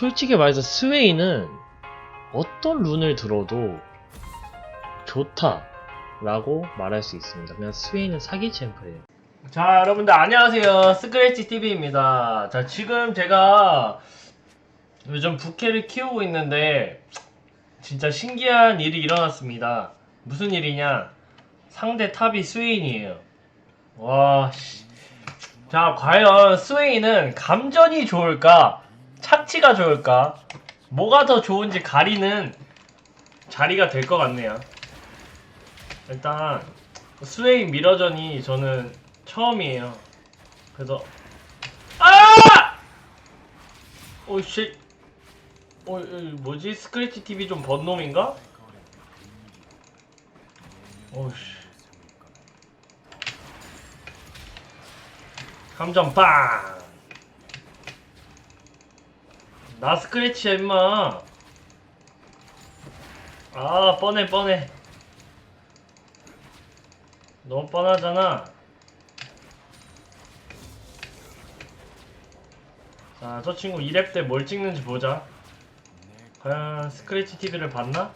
솔직히 말해서 스웨이는 어떤 룬을 들어도 좋다 라고 말할 수 있습니다. 그냥 스웨이는 사기 챔프예요. 자, 여러분들 안녕하세요. 스크래치 TV입니다. 자, 지금 제가 요즘 부캐를 키우고 있는데 진짜 신기한 일이 일어났습니다. 무슨 일이냐? 상대 탑이 스웨인이에요. 와, 씨. 자, 과연 스웨인은 감전이 좋을까? 착지가 좋을까? 뭐가 더 좋은지 가리는 자리가 될 것 같네요. 일단 스웨인 미러전이 저는 처음이에요. 그래서 아! 오씨, 어, 이 뭐지? 스크래치 TV 좀 번 놈인가? 오씨. 감전 빵! 나 스크래치야 임마 아 뻔해 뻔해 너무 뻔하잖아 자 저 친구 2렙 때뭘 찍는지 보자 과연 스크래치 TV를 봤나?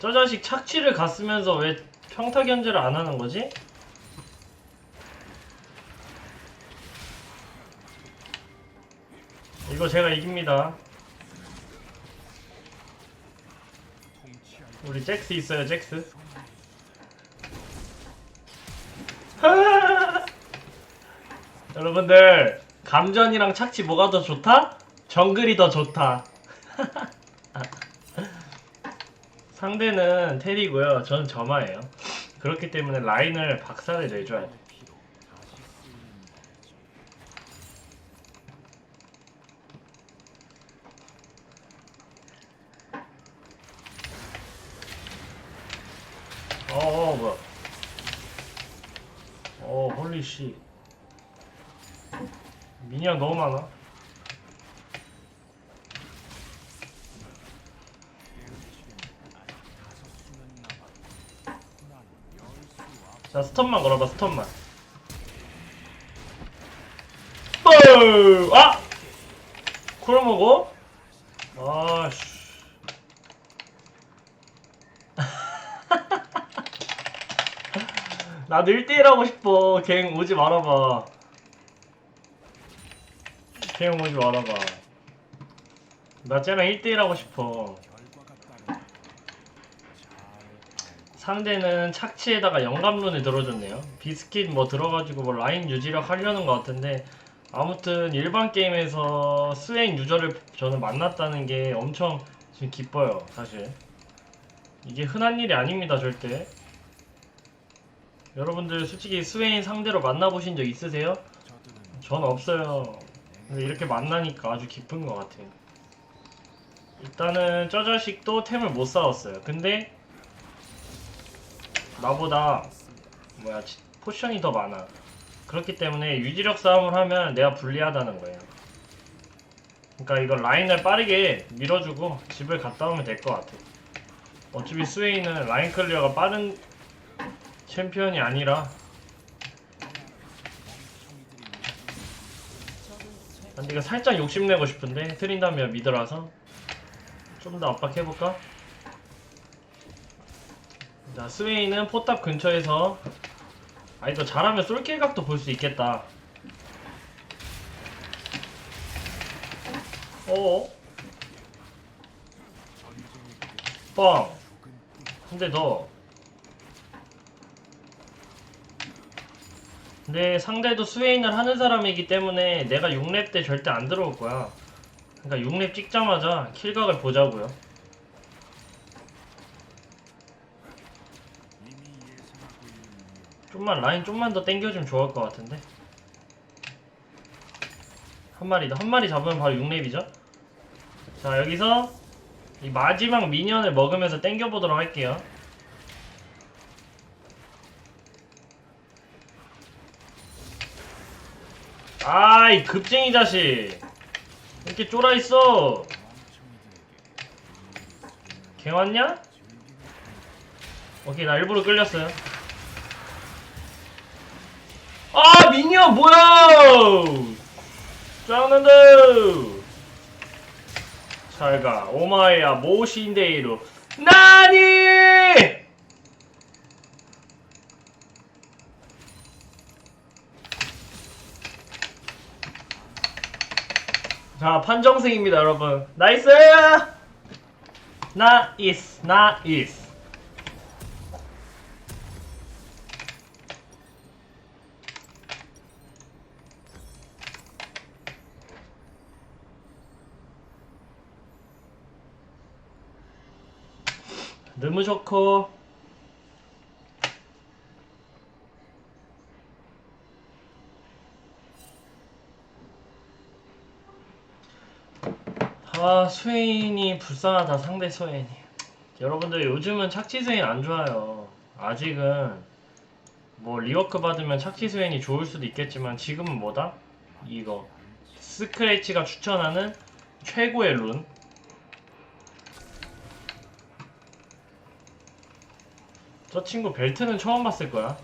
저 자식 착취를 갔으면서 왜 평타 견제를 안 하는 거지? 이거 제가 이깁니다. 우리 잭스 있어요, 잭스. 여러분들, 감전이랑 착취 뭐가 더 좋다? 정글이 더 좋다. 상대는 테리고요. 저는 점화예요. 그렇기 때문에 라인을 박살을 내줘야 돼. 어, 어 뭐야? 어, 홀리 씨. 미니언 너무 많아. 자, 스턴만 걸어봐, 스턴만. 헐! 아! 쿨 먹어? 아씨. 나도 1대1 하고 싶어. 갱 오지 말아봐. 갱 오지 말아봐. 나 쟤랑 1대1 하고 싶어. 상대는 착취에다가 영감론을 들어줬네요. 비스킷 뭐 들어가지고 뭐 라인 유지력 하려는 것 같은데 아무튼 일반 게임에서 스웨인 유저를 저는 만났다는 게 엄청 지금 기뻐요, 사실. 이게 흔한 일이 아닙니다, 절대. 여러분들 솔직히 스웨인 상대로 만나보신 적 있으세요? 전 없어요. 근데 이렇게 만나니까 아주 기쁜 것 같아요. 일단은 저 자식도 템을 못 쌓았어요. 근데 나보다 뭐야 지- 포션이 더 많아. 그렇기 때문에 유지력 싸움을 하면 내가 불리하다는 거예요. 그러니까 이거 라인을 빠르게 밀어주고 집을 갔다 오면 될 것 같아. 어차피 스웨이는 라인 클리어가 빠른 챔피언이 아니라 근데 이거 살짝 욕심내고 싶은데 트린다면 미드라서 좀 더 압박해볼까? 자 스웨이는 포탑 근처에서 아니 너 잘하면 솔킬 각도 볼 수 있겠다. 어? 뻥 근데 너 근데 상대도 스웨인을 하는 사람이기 때문에 내가 6렙 때 절대 안 들어올 거야. 그러니까 6렙 찍자마자 킬각을 보자고요 좀만 라인 좀만 더 땡겨주면 좋을 것 같은데. 한 마리 더 한 마리 잡으면 바로 6렙이죠? 자 여기서 이 마지막 미니언을 먹으면서 땡겨보도록 할게요. 아이 급쟁이 자식. 이렇게 쫄아있어? 개 왔냐? 오케이 나 일부러 끌렸어요 아 미니언 뭐야 짱난다 잘가 오마이야 모신데이로. 나니! 자 판정승입니다 여러분. 나이스! 나이스 나이스 너무 좋고. 아 스웨인이 불쌍하다 상대 스웨인이. 여러분들 요즘은 착지 스웨인 안 좋아요. 아직은 뭐 리워크 받으면 착지 스웨인이 좋을 수도 있겠지만 지금은 뭐다? 이거 스크래치가 추천하는 최고의 룬 저 친구 벨트는 처음 봤을 거야.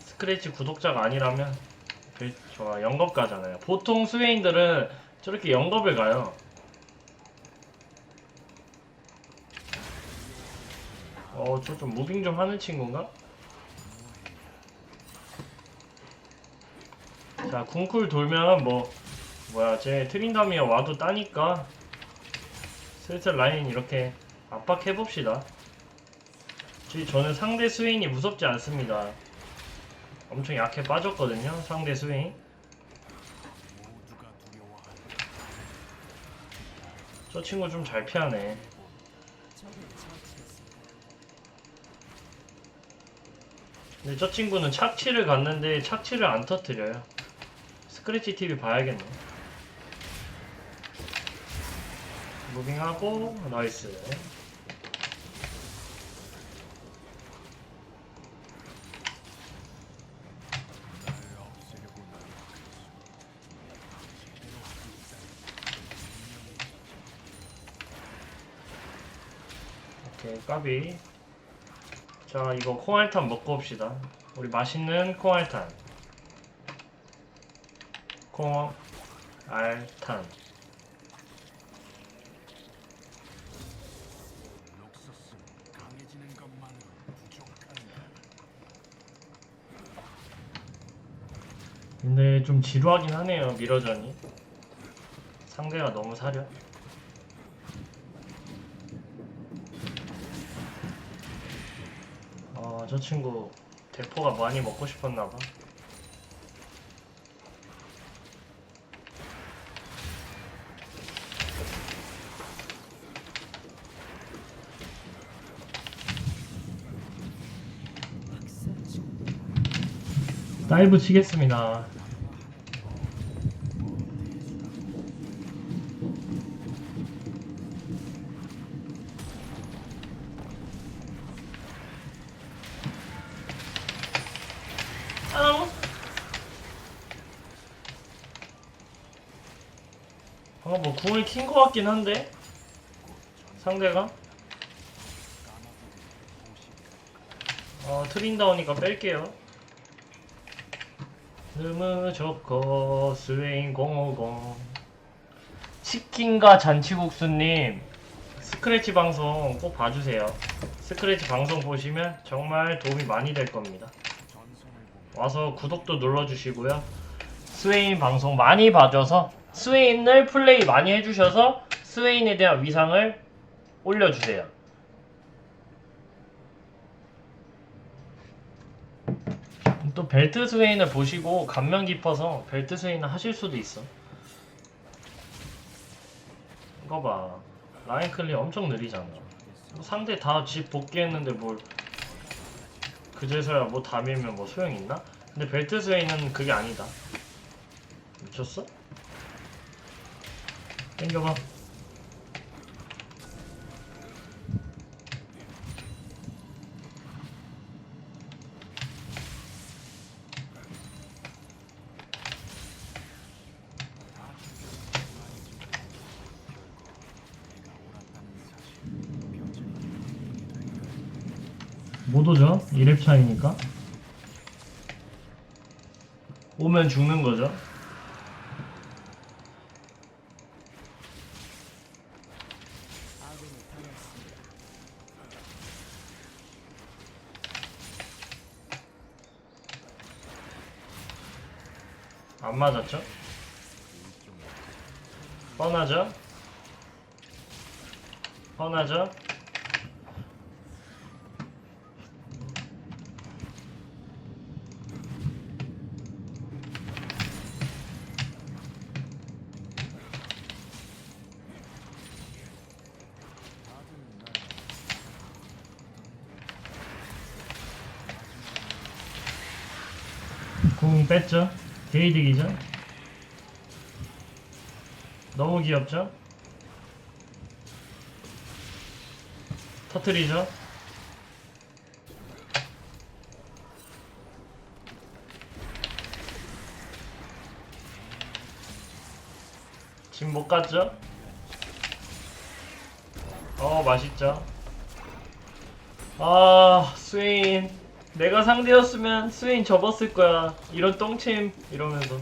스크래치 구독자가 아니라면 벨, 좋아 영겁 가잖아요. 보통 스웨인들은 저렇게 영겁을 가요. 어, 저 좀 무빙 좀 하는 친구인가? 자, 궁쿨 돌면 뭐 뭐야, 제 트린다미어 와도 따니까 슬슬 라인 이렇게 압박해 봅시다. 저는 상대 스웨인이 무섭지 않습니다. 엄청 약해 빠졌거든요, 상대 스웨인. 저 친구 좀 잘 피하네. 근데 저 친구는 착취를 갔는데 착취를 안 터뜨려요. 스크래치 TV 봐야겠네. 무빙하고 나이스. 오케이 까비. 자 이거 콩알탄 먹고 옵시다. 우리 맛있는 콩알탄. 콩알탄. 근데 좀 지루하긴 하네요 미러전이. 상대가 너무 사려 아, 저 친구 대포가 많이 먹고 싶었나 봐. 다이브 치겠습니다. 킨것 같긴 한데. 상대가. 어 트린다우니까 뺄게요. 너무 좋고 스웨인 050 치킨과 잔치국수님 스크래치 방송 꼭 봐주세요. 스크래치 방송 보시면 정말 도움이 많이 될 겁니다. 와서 구독도 눌러주시고요. 스웨인 방송 많이 봐줘서 스웨인을 플레이 많이 해주셔서 스웨인에 대한 위상을 올려주세요. 또 벨트 스웨인을 보시고 감명 깊어서 벨트 스웨인을 하실 수도 있어. 이거 봐. 라인 클리 엄청 느리잖아. 뭐 상대 다 집 복귀했는데 뭘 그제서야 뭐 다 밀면 뭐 소용 있나? 근데 벨트 스웨이는 그게 아니다. 미쳤어? 땡겨봐. 못 오죠? 2렙 차이니까. 오면 죽는 거죠. 안 맞았죠? 뻔하죠? 뻔하죠? 공 뺐죠? 게이득이죠? 너무 귀엽죠? 터트리죠? 지금 못 갔죠? 어 맛있죠? 아 스웨인 내가 상대였으면 스웨인 접었을 거야. 이런 똥침 이러면서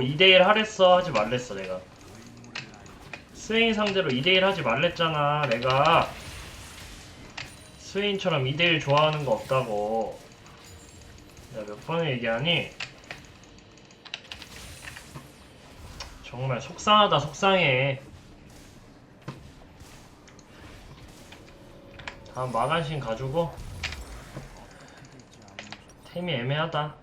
2대1 하랬어 하지 말랬어 내가. 스윙 상대로 2대1 하지 말랬잖아 내가. 스윙처럼 2대1 좋아하는 거 없다고. 내가 몇 번을 얘기하니? 정말 속상하다 속상해. 다음 마간신 가지고 템이 애매하다.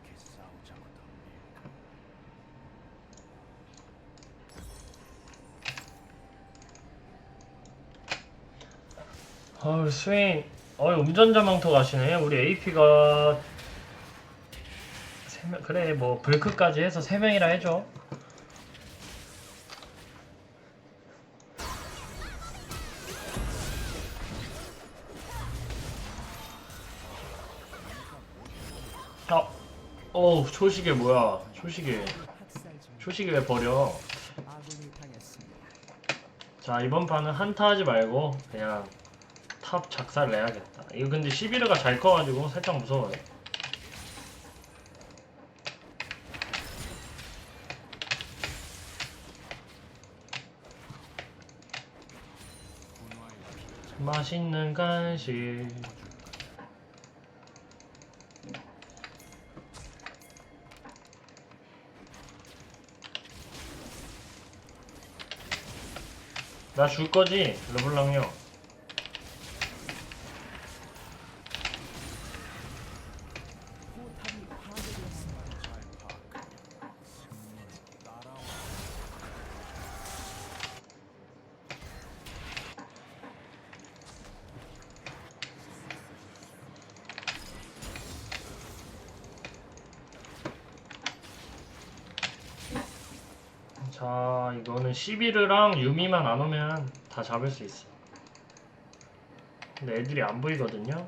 어우 스윙 어 운전자 망토 가시네. 우리 AP가 세 명, 그래 뭐 불크까지 해서 3명이라 해줘. 아, 어우 초시계 뭐야? 초시계 초시계 왜 버려? 자 이번 판은 한타 하지 말고 그냥 탑 작살 내야겠다. 이거 근데 11호가 잘 커가지고 살짝 무서워요. 맛있는 간식. 나 줄 거지 르블랑 형 자 이거는 11이랑 유미만 안 오면 다 잡을 수 있어 근데 애들이 안 보이거든요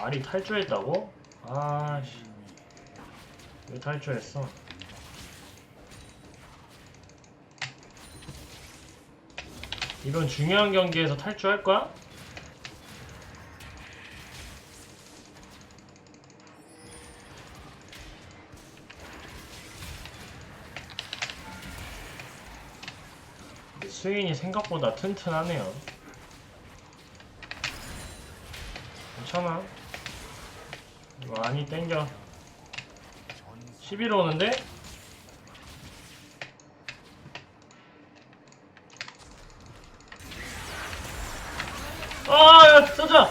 알이 탈주했다고? 아씨 왜 탈주했어 이런 중요한 경기에서 탈주할 거야? 스윙이 생각보다 튼튼하네요. 괜찮아. 많이 땡겨. 11 오는데? 아, 야, 써자!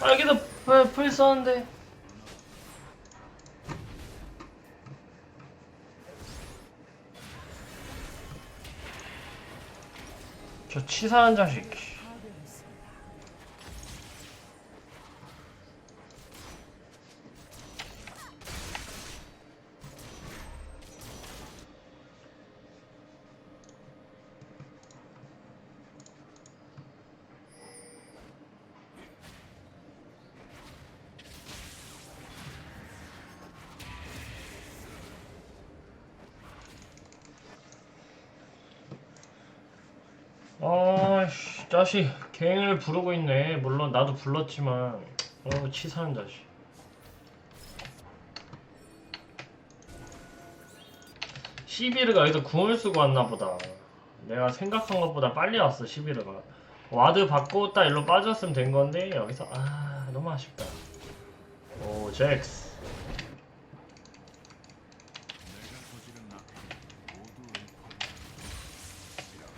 아, 여기서 왜풀 썼는데? 저 치사 한 자식. 자식 갱을 부르고 있네. 물론 나도 불렀지만. 어 치사한 자식. 시비르가 여기서 궁을 쓰고 왔나 보다. 내가 생각한 것보다 빨리 왔어 시비르가. 와드 받고 딱 일로 빠졌으면 된 건데 여기서. 아 너무 아쉽다. 오 잭스 내가 저지른 악행을 모두 읊어라. 이렇게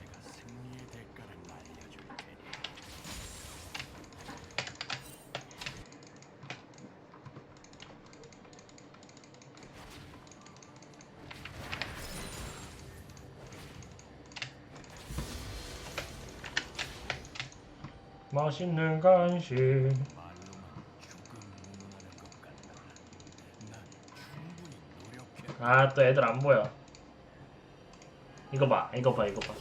내가 승리의 대가를 알려줄 테니. 맛있는 간식. 아 또 애들 안 보여. 이거 봐 이거 봐 이거 봐.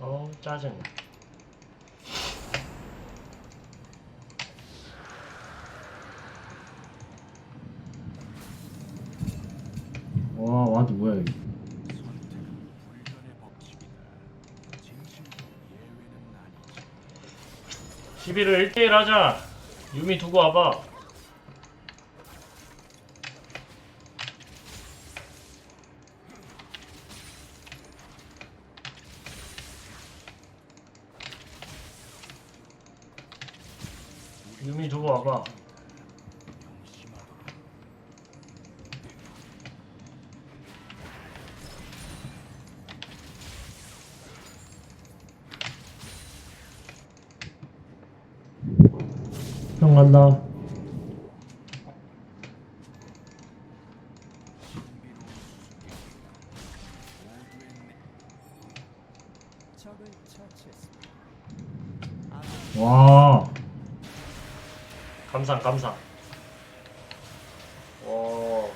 어우 짜증나. 와 와도 뭐야 이거 선택은 불변의 법칙이다. 진실도 예외는 시비를 1대1 하자. 유미 두고 와봐 유미 두고 와봐 명심하도록. 형 간다. 와. 감상 감상. 와.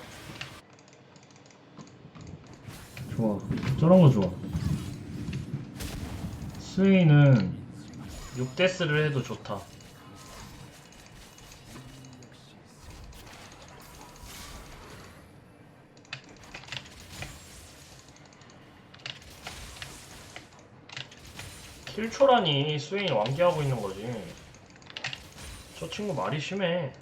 좋아. 저런 거 좋아. 스웨이는 6데스를 해도 좋다 킬초라니 스웨인 완기하고 있는 거지. 저 친구 말이 심해.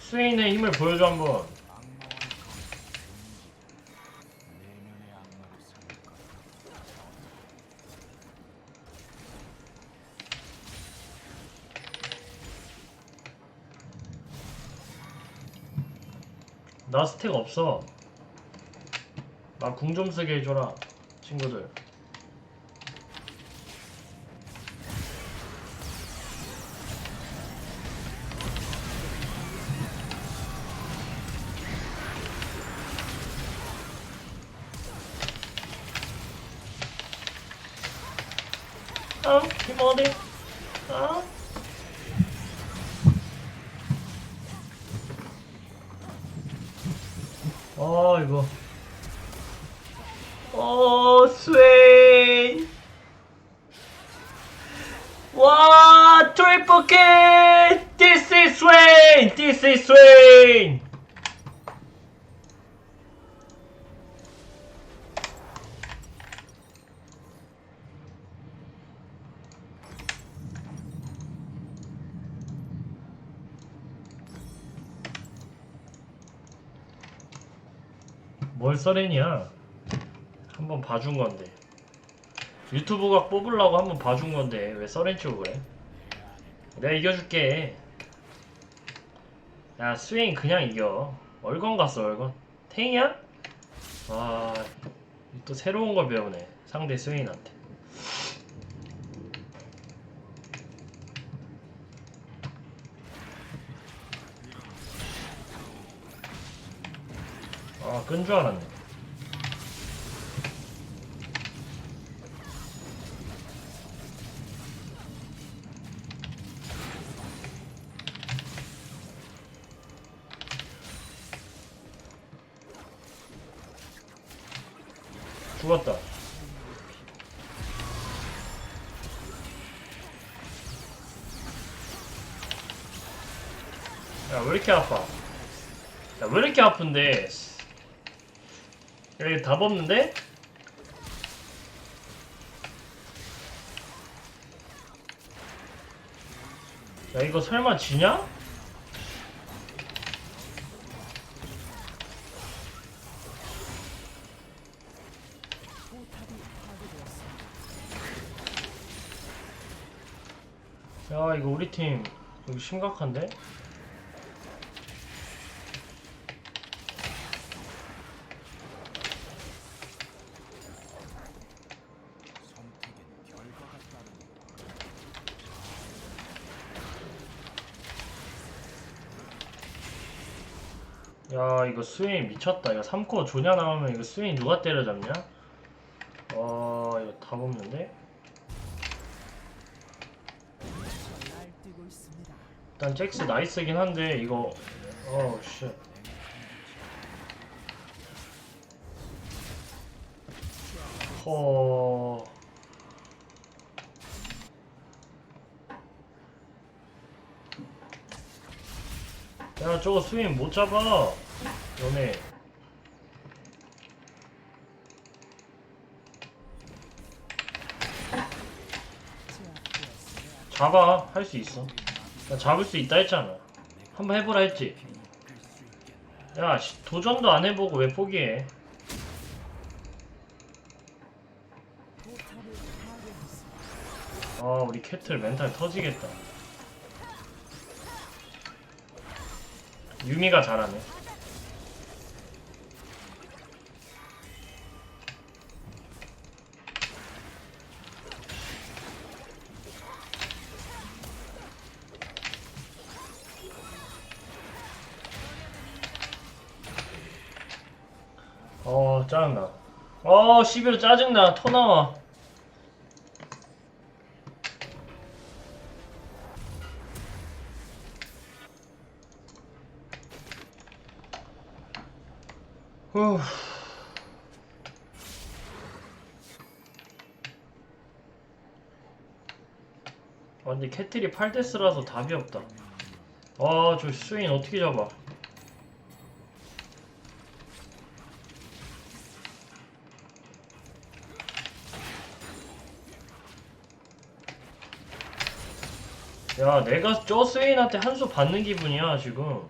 스웨인의 힘을 보여줘 한번. 나 스택 없어. 나 궁 좀 쓰게 해줘라 친구들 와 트리플 킬 This is Swain This is Swain 뭘 써렌이야 한번 봐준 건데. 유튜브가 뽑으려고 한번 봐준 건데 왜 써렌 치고 그래 내가 이겨줄게. 야 스웨인 그냥 이겨. 얼건 갔어 얼건. 탱이야? 아또 새로운 걸 배우네 상대 스웨인한테. 아 끈 줄 알았네 죽었다. 야, 왜 이렇게 아파? 야, 왜 이렇게 아픈데? 여기 답 없는데? 야 이거 설마 지냐? 야 이거 우리 팀 이거 심각한데? 야 이거 스윙 미쳤다 이거 3코어 조냐 나오면 이거 스윙 누가 때려잡냐? 어 이거 답 없는데? 날뛰고 있습니다. 일단 잭스 나이스긴 한데 이거. 어우 씨 허... 야 저거 스윙 못 잡아. 너네. 잡아. 할 수 있어 나 잡을 수 있다 했잖아. 한번 해보라 했지. 야 씨, 도전도 안 해보고 왜 포기해. 아 우리 캐틀 멘탈 터지겠다. 유미가 잘하네 어 11호 짜증나 토 나와 후. 아, 근데 캐틀이 8데스라서 답이 없다. 아, 저 스윙 어떻게 잡아? 야, 내가 저 스웨인한테 한 수 받는 기분이야, 지금.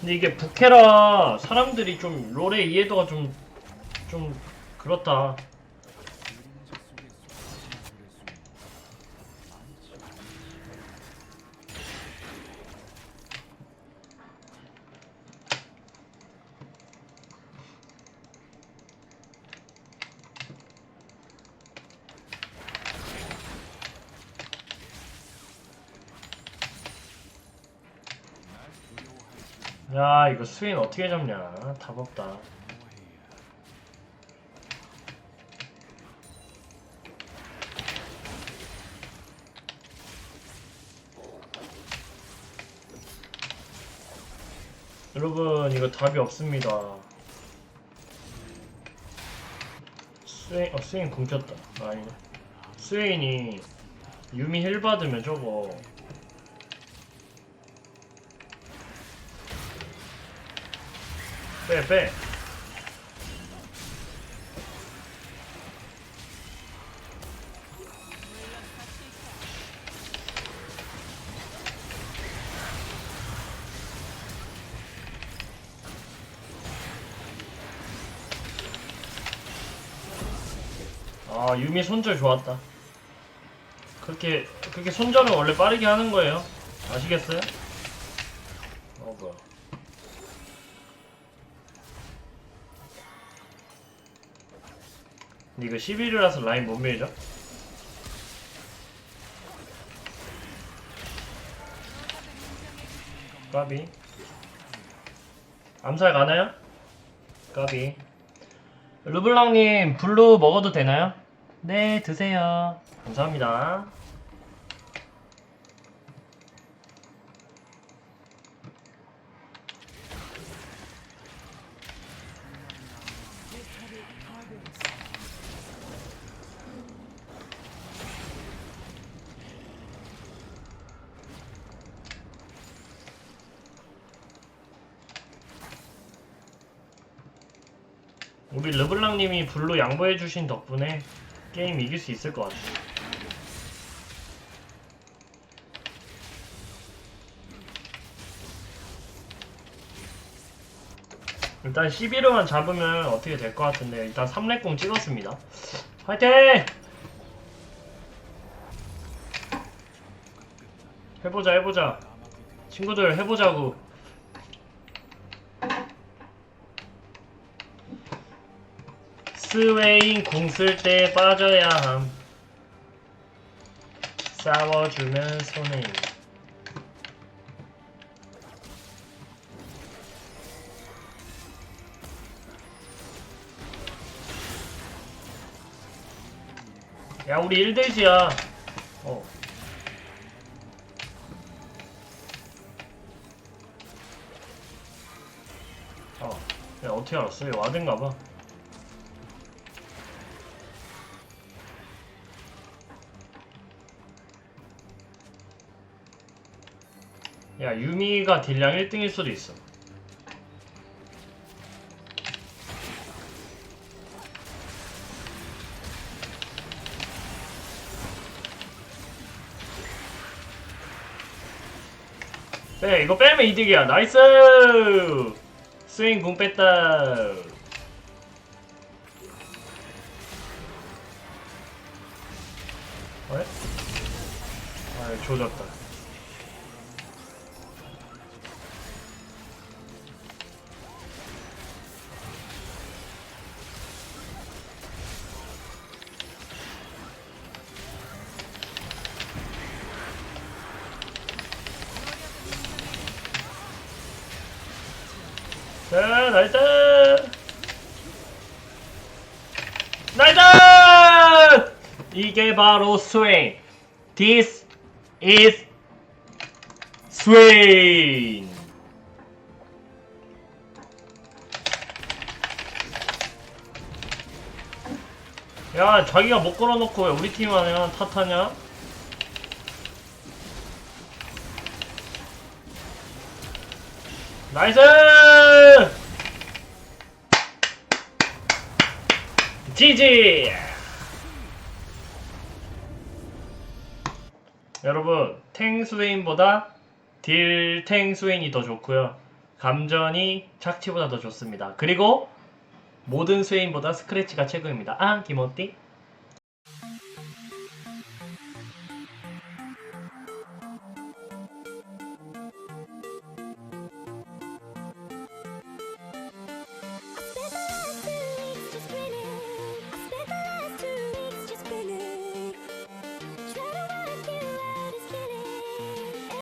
근데 이게 부캐라 사람들이 좀 롤의 이해도가 좀, 좀 그렇다. 야, 이거 스윙 어떻게 잡냐. 답 없다. 여러분, 이거 답이 없습니다. 스윙, 어, 스윙 굶겼다. 아니, 스윙이 유미 힐 받으면 저거. 빼, 빼. 유미 손절 좋았다. 그렇게 그렇게 손절은 원래 빠르게 하는 거예요. 아시겠어요? 어 뭐야? 근데 이거 11이라서 라인 못 밀죠? 까비 암살 가나요? 까비 르블랑님 블루 먹어도 되나요? 네, 드세요. 감사합니다. 우리 르블랑님이 불로 양보해주신 덕분에 게임 이길 수 있을 것 같아. 일단 11호만 잡으면 어떻게 될 것 같은데 일단 3렙공 찍었습니다. 화이팅! 해보자 해보자 친구들 해보자고 스웨인 공쓸때 빠져야 함. 싸워주면 손해임 야 우리 1대지야. 어. 어, 야 어떻게 알았어? 얘 와든가 봐. 야 유미가 딜량 1등일 수도 있어. 빼 이거 빼면 이득이야 나이스 스윙 공 뺐다 왜? 아 조졌다 이게 바로 스윙. This is swing. 야, 자기가 못 걸어놓고 왜 우리 팀 안에 탓하냐? 나이스! 지지! 여러분, 탱스웨인보다 딜 탱스웨인이 더 좋고요. 감전이 착취보다 더 좋습니다. 그리고 모든 스웨인보다 스크래치가 최고입니다. 아, 김어띠?